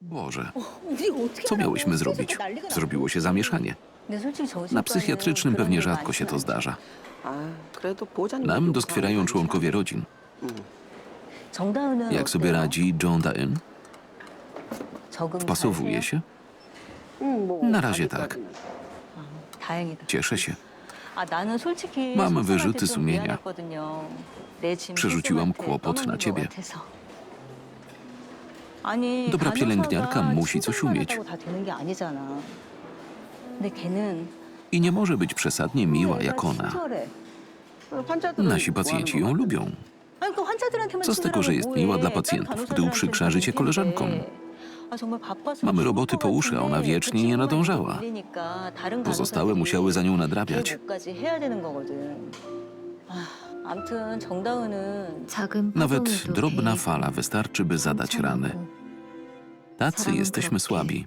Boże, co miałyśmy zrobić? Zrobiło się zamieszanie. Na psychiatrycznym pewnie rzadko się to zdarza. Nam doskwierają członkowie rodzin. Jak sobie radzi John Daen? Wpasowuje tak. się? Na razie tak. Cieszę się. Mam wyrzuty sumienia. Przerzuciłam kłopot na ciebie. Dobra pielęgniarka musi coś umieć. I nie może być przesadnie miła jak ona. Nasi pacjenci ją lubią. Co z tego, że jest miła dla pacjentów, gdy uprzykrza życie koleżankom? Mamy roboty po uszy, a ona wiecznie nie nadążała. Pozostałe musiały za nią nadrabiać. Nawet drobna fala wystarczy, by zadać rany. Tacy jesteśmy słabi.